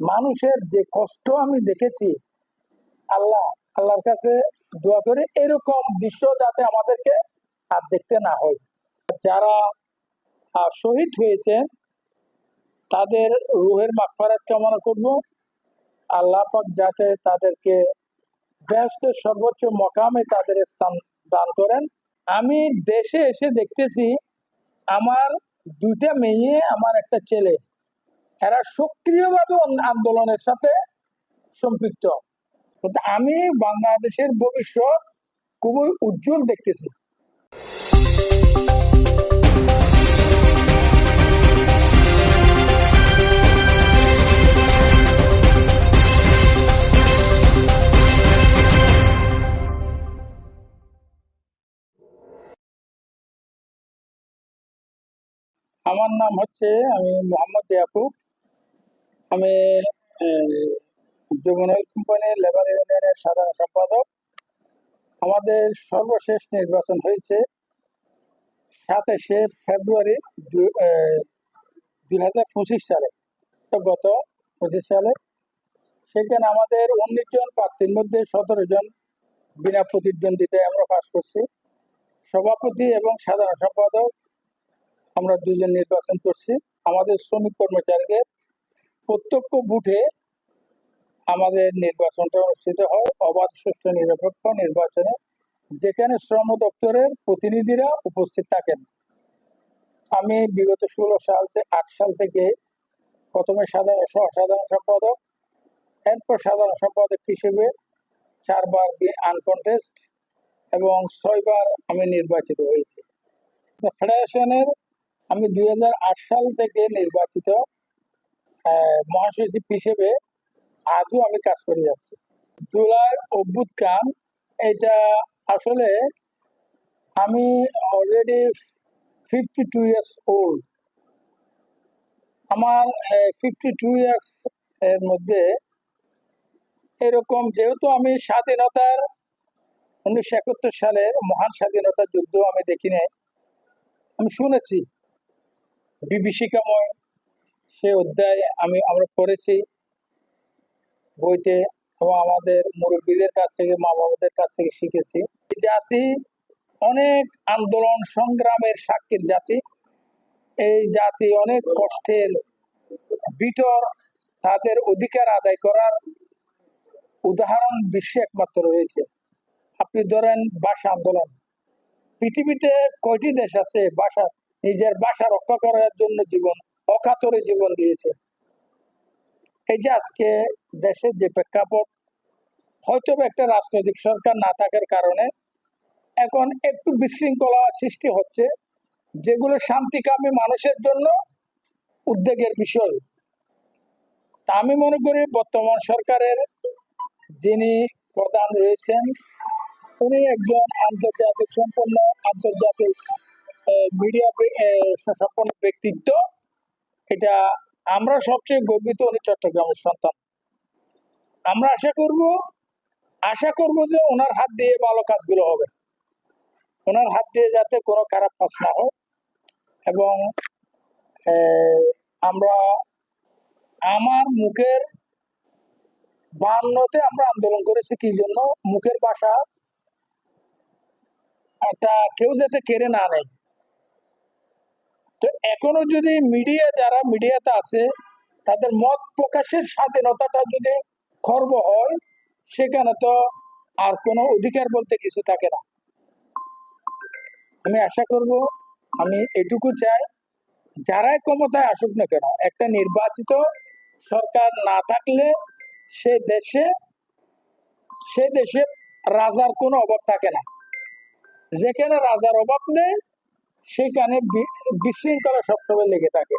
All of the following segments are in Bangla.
মানুষের যে কষ্ট আমি দেখেছি, আল্লাহ, আল্লাহর কাছে দোয়া করে এরকম দৃশ্য যাতে আমাদেরকে আর দেখতে না হয়। যারা শহীদ হয়েছে তাদের রুহের মাগফিরাত কামনা করব। আল্লাহ পাক যাতে তাদেরকে ব্যস্তের সর্বোচ্চ মকামে তাদের স্থান দান করেন। আমি দেশে এসে দেখতেছি, আমার দুইটা মেয়ে, আমার একটা ছেলে। এরা সক্রিয়ভাবে আন্দোলনের সাথে সম্পৃক্ত। কিন্তু আমি বাংলাদেশের ভবিষ্যৎ খুবই উজ্জ্বল দেখতেছি। আমার নাম হচ্ছে আমি মোহাম্মদ ইয়াকুব। আমি যমুনাল কোম্পানির লেবার ইউনিয়নের সাধারণ সম্পাদক। আমাদের সর্বশেষ নির্বাচন হয়েছে সাতাশে ফেব্রুয়ারি দুই হাজার পঁচিশ সালে। গত পঁচিশ সালে। সেখানে আমাদের উনিশ জন প্রার্থীর মধ্যে সতেরো জন বিনা প্রতিদ্বন্দ্বিতায় আমরা পাশ করছি। সভাপতি এবং সাধারণ সম্পাদক, আমরা দুজন নির্বাচন করছি। আমাদের শ্রমিক কর্মচারীদের প্রত্যক্ষ বুথে আমাদের নির্বাচনটা অনুষ্ঠিত হয়। অবাধ, সুষ্ঠু, নিরপেক্ষ নির্বাচনে যেখানে শ্রম দপ্তরের প্রতিনিধিরা উপস্থিত থাকেন। আমি বিগত ষোলো সাল থেকে আট সাল থেকে প্রথমে সাধারণ সহ সাধারণ সম্পাদক, এরপর সাধারণ সম্পাদক হিসেবে চারবার আনকনটেস্ট এবং ছয়বার আমি নির্বাচিত হয়েছি। ফেডারেশনের আমি দুই হাজার আট সাল থেকে নির্বাচিত মহাসচিব হিসেবে আজও আমি কাজ করে যাচ্ছি। জুলাই অভ্যুত্থান, এটা আসলে আমি already fifty two years old আমার ফিফটি টু ইয়ার্স এর মধ্যে এরকম যেহেতু আমি স্বাধীনতার উনিশশো একাত্তর সালের মহান স্বাধীনতা যুদ্ধ আমি দেখি নাই আমি শুনেছি। বিভীষিকাময় সে অধ্যায় আমি, আমরা পড়েছি বইতে এবং আমাদের মুরব্বীদের কাছ থেকে মা বাবাদের কাছ থেকে শিখেছি। জাতি অনেক আন্দোলন, সংগ্রামের সাক্ষীর জাতি। এই জাতি অনেক কষ্টের বিটর, তাদের অধিকার আদায় করার উদাহরণ বিশ্বে একমাত্র রয়েছে। আপনি ধরেন ভাষা আন্দোলন। পৃথিবীতে কয়টি দেশ আছে? ভাষা নিজের ভাষা রক্ষা করার জন্য জীবন অকাতরে জীবন দিয়েছে। এই যে আজকে দেশের যে প্রেক্ষাপট হয়তো একটা রাজনৈতিক সরকার না থাকার কারণে এখন একটু বিশৃঙ্খলা সৃষ্টি হচ্ছে, যেগুলো শান্তিকামী মানুষের জন্য উদ্বেগের বিষয়। তা আমি মনে করি বর্তমান সরকারের যিনি প্রধান রয়েছেন, উনি একজন আন্তর্জাতিক সম্পন্ন, আন্তর্জাতিক মিডিয়া সম্পন্ন ব্যক্তিত্ব। এটা আমরা সবচেয়ে গর্বিত উনি চট্টগ্রামের সন্তান। আমরা আশা করব আশা করব যে ওনার হাত দিয়ে ভালো কাজগুলো হবে। ওনার হাত দিয়ে যাতে কোনো খারাপ কাজ না হয় এবং আমরা, আমার মুখের বান্নতে আমরা আন্দোলন করেছি কি জন্য? মুখের বাসা একটা কেউ যাতে কেড়ে না নেয়। তো এখনও যদি মিডিয়া যারা মিডিয়াতে আছে, তাদের মত প্রকাশের স্বাধীনতাটা যদি খর্ব হয়, সেখানে তো আর কোনো অধিকার বলতে কিছু থাকে না। আমি আশা করব, আমি এটুকু চাই, যারাই ক্ষমতায় আসুক না কেন, একটা নির্বাচিত সরকার না থাকলে সে দেশে সে দেশে রাজার কোনো অভাব থাকে না। যেখানে রাজার অভাব নেই সেখানে বিশৃঙ্খলা সবসময় লেগে থাকে।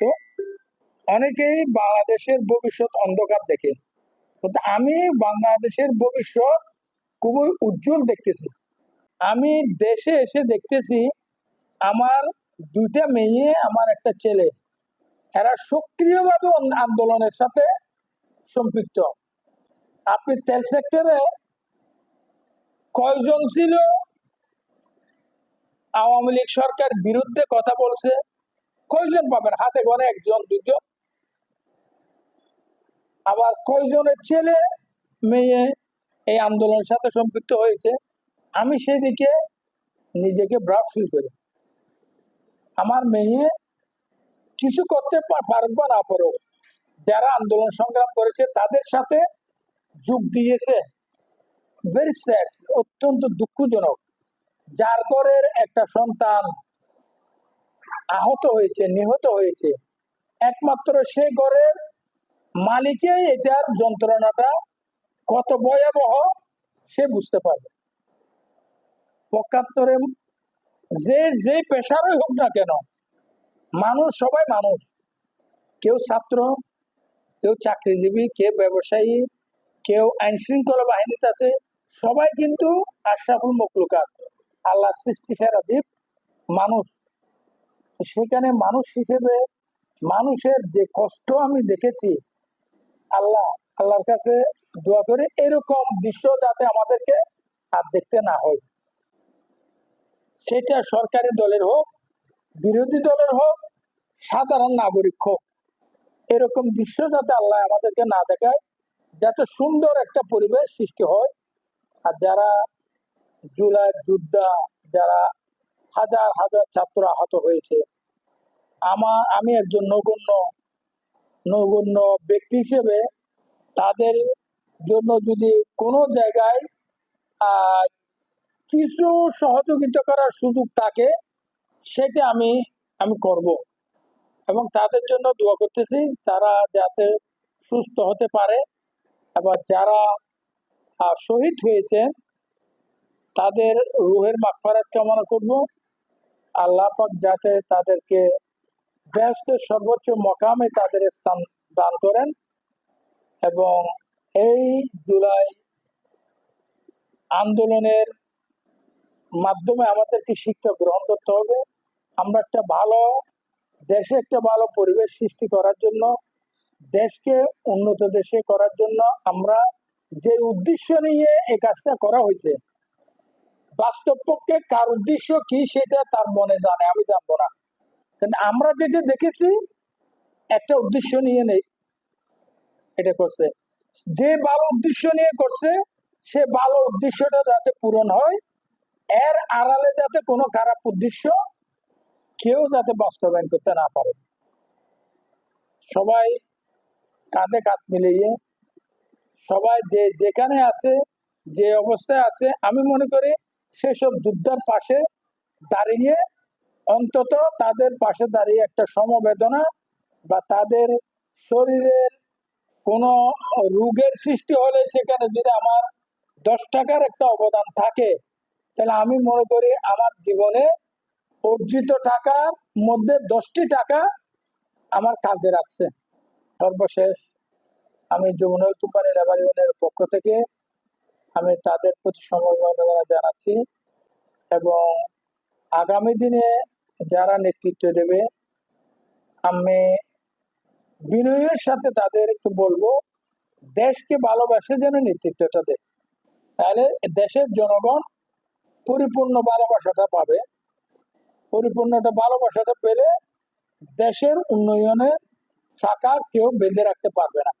তো অনেকেই বাংলাদেশের ভবিষ্যৎ অন্ধকার দেখে। আমি বাংলাদেশের ভবিষ্যৎ খুবই উজ্জ্বল দেখতেছি। আমি দেশে এসে দেখতেছি, আমার দুইটা মেয়ে, আমার একটা ছেলে। এরা সক্রিয়ভাবে আন্দোলনের সাথে সম্পৃক্ত। আপনি তেল সেক্টরে কয়জন ছিল? আওয়ামী লীগ সরকার বিরুদ্ধে কথা বলছে। কয়জন পাবেন? হাতে গনে একজন দুজন আবার কয়জনের ছেলে, মেয়ে এই আন্দোলনের সাথে সম্পৃক্ত হয়েছে? আমি সেদিকে নিজেকে ব্রাউড ফিল করি। আমার মেয়ে কিছু করতে পারুক বা না পারুক যারা আন্দোলন সংগ্রাম করেছে, তাদের সাথে যোগ দিয়েছে। ভেরি স্যাড অত্যন্ত দুঃখজনক। যার ঘরের একটা সন্তান আহত হয়েছে, নিহত হয়েছে, একমাত্র সে ঘরের মালিকই এটার যন্ত্রণাটা কত ভয়াবহ, সে বুঝতে পারবে। পক্ষান্তরে যে যে পেশারই হোক না কেন, মানুষ সবাই মানুষ। কেউ ছাত্র, কেউ চাকরিজীবী, কেউ ব্যবসায়ী, কেউ আইন শৃঙ্খলা বাহিনীতে আছে, সবাই কিন্তু আশরাফুল মকলুকাত আল্লাহ সৃষ্টি সেরা জীব, মানুষ। সেখানে মানুষ হিসেবে মানুষের যে কষ্ট আমি দেখেছি, আল্লাহ, আল্লাহর কাছে দোয়া করে এরকম দৃশ্য যাতে আমাদেরকে আর দেখতে না হয়। সেটা সরকারি দলের হোক, বিরোধী দলের হোক, সাধারণ নাগরিক হোক, এরকম দৃশ্য যাতে আল্লাহ আমাদেরকে না দেখায়, যাতে সুন্দর একটা পরিবেশ সৃষ্টি হয়। আর যারা জুলাই যোদ্ধা যারা হাজার হাজার ছাত্র আহত হয়েছে। আমার, আমি একজন নগণ্য নগণ্য ব্যক্তি হিসেবে তাদের জন্য যদি কোনো জায়গায় কিছু সহযোগিতা করার সুযোগ থাকে, সেটা আমি আমি করব। এবং তাদের জন্য দোয়া করতেছি, তারা যাতে সুস্থ হতে পারে। আবার যারা শহীদ হয়েছে তাদের রুহের মাগফারাত কামনা করব। আল্লাহ পাক যাতে তাদেরকে ব্যস্তের সর্বোচ্চ মকামে তাদের স্থান দান করেন এবং এই জুলাই আন্দোলনের মাধ্যমে আমাদেরকে শিক্ষা গ্রহণ করতে হবে। আমরা একটা ভালো দেশে একটা ভালো পরিবেশ সৃষ্টি করার জন্য, দেশকে উন্নত দেশে করার জন্য আমরা যে উদ্দেশ্য নিয়ে এই কাজটা করা হয়েছে বাস্তব পক্ষে কার উদ্দেশ্য কি সেটা তার মনে জানে, আমি জানব না। কিন্তু আমরা যেটা দেখেছি, একটা উদ্দেশ্য নিয়ে নেই, এটা করছে। যে ভালো উদ্দেশ্য নিয়ে করছে, সে ভালো উদ্দেশ্যটা যাতে পূরণ হয়, এর আড়ালে যাতে কোনো খারাপ উদ্দেশ্য কেউ যাতে বাস্তবায়ন করতে না পারে। সবাই কাঁধে কাঁধ মিলিয়ে, সবাই যে যেখানে আছে, যে অবস্থায় আছে, আমি মনে করি সেসব যুদ্ধের পাশে দাঁড়িয়ে অন্তত তাদের পাশে দাঁড়িয়ে একটা সমবেদনা বা তাদের শরীরের কোনো রোগের সৃষ্টি হলে সেখানে যদি আমার দশ টাকার একটা অবদান থাকে, তাহলে আমি মনে করি আমার জীবনে অর্জিত টাকার মধ্যে দশটি টাকা আমার কাজে রাখছে সর্বশেষ, আমি যমুনা কোম্পানি লেবার ইউনিয়নের পক্ষ থেকে আমি তাদের প্রতি সমবেদনা জানাচ্ছি এবং আগামী দিনে যারা নেতৃত্ব দেবে, আমি বিনয়ের সাথে তাদেরকে বলব, দেশকে ভালোবাসে যেন নেতৃত্বটা দেয়। তাহলে দেশের জনগণ পরিপূর্ণ ভালোবাসাটা পাবে। পরিপূর্ণটা ভালোবাসাটা পেলে দেশের উন্নয়নের চাকা কেউ বেঁধে রাখতে পারবে না।